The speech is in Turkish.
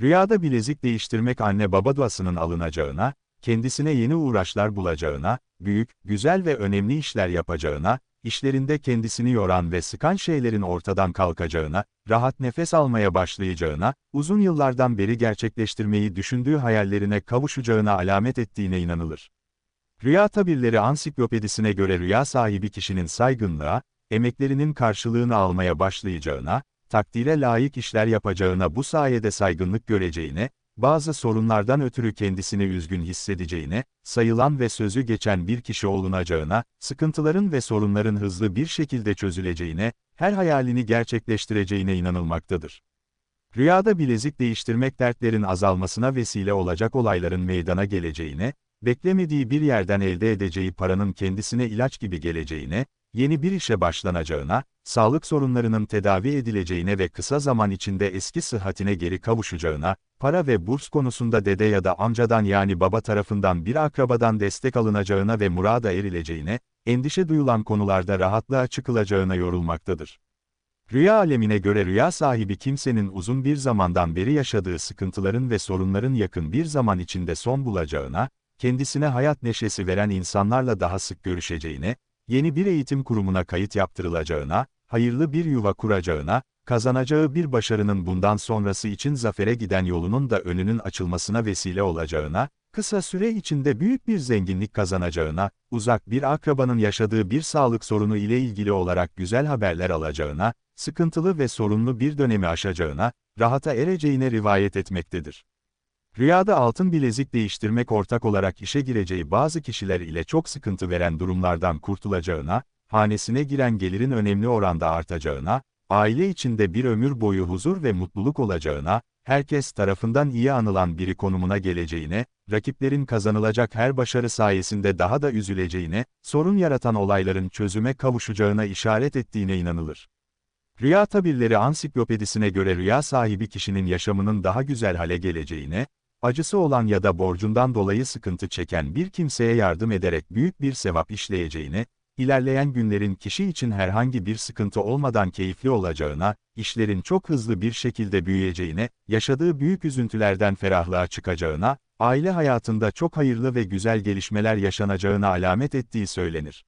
Rüyada bilezik değiştirmek anne baba duasının alınacağına, kendisine yeni uğraşlar bulacağına, büyük, güzel ve önemli işler yapacağına, işlerinde kendisini yoran ve sıkan şeylerin ortadan kalkacağına, rahat nefes almaya başlayacağına, uzun yıllardan beri gerçekleştirmeyi düşündüğü hayallerine kavuşacağına alamet ettiğine inanılır. Rüya tabirleri ansiklopedisine göre rüya sahibi kişinin saygınlığa, emeklerinin karşılığını almaya başlayacağına, takdire layık işler yapacağına bu sayede saygınlık göreceğine, bazı sorunlardan ötürü kendisini üzgün hissedeceğine, sayılan ve sözü geçen bir kişi olunacağına, sıkıntıların ve sorunların hızlı bir şekilde çözüleceğine, her hayalini gerçekleştireceğine inanılmaktadır. Rüyada bilezik değiştirmek dertlerin azalmasına vesile olacak olayların meydana geleceğine, beklemediği bir yerden elde edeceği paranın kendisine ilaç gibi geleceğine, yeni bir işe başlanacağına, sağlık sorunlarının tedavi edileceğine ve kısa zaman içinde eski sıhhatine geri kavuşacağına, para ve burs konusunda dede ya da amcadan yani baba tarafından bir akrabadan destek alınacağına ve murada erileceğine, endişe duyulan konularda rahatlığa çıkılacağına yorulmaktadır. Rüya alemine göre rüya sahibi kimsenin uzun bir zamandan beri yaşadığı sıkıntıların ve sorunların yakın bir zaman içinde son bulacağına, kendisine hayat neşesi veren insanlarla daha sık görüşeceğine, yeni bir eğitim kurumuna kayıt yaptırılacağına, hayırlı bir yuva kuracağına, kazanacağı bir başarının bundan sonrası için zafere giden yolunun da önünün açılmasına vesile olacağına, kısa süre içinde büyük bir zenginlik kazanacağına, uzak bir akrabanın yaşadığı bir sağlık sorunu ile ilgili olarak güzel haberler alacağına, sıkıntılı ve sorunlu bir dönemi aşacağına, rahata ereceğine rivayet etmektedir. Rüyada altın bilezik değiştirmek ortak olarak işe gireceği bazı kişiler ile çok sıkıntı veren durumlardan kurtulacağına, hanesine giren gelirin önemli oranda artacağına, aile içinde bir ömür boyu huzur ve mutluluk olacağına, herkes tarafından iyi anılan biri konumuna geleceğine, rakiplerin kazanılacak her başarı sayesinde daha da üzüleceğine, sorun yaratan olayların çözüme kavuşacağına işaret ettiğine inanılır. Rüya tabirleri ansiklopedisine göre rüya sahibi kişinin yaşamının daha güzel hale geleceğine, acısı olan ya da borcundan dolayı sıkıntı çeken bir kimseye yardım ederek büyük bir sevap işleyeceğine, ilerleyen günlerin kişi için herhangi bir sıkıntı olmadan keyifli olacağına, işlerin çok hızlı bir şekilde büyüyeceğine, yaşadığı büyük üzüntülerden ferahlığa çıkacağına, aile hayatında çok hayırlı ve güzel gelişmeler yaşanacağına alamet ettiği söylenir.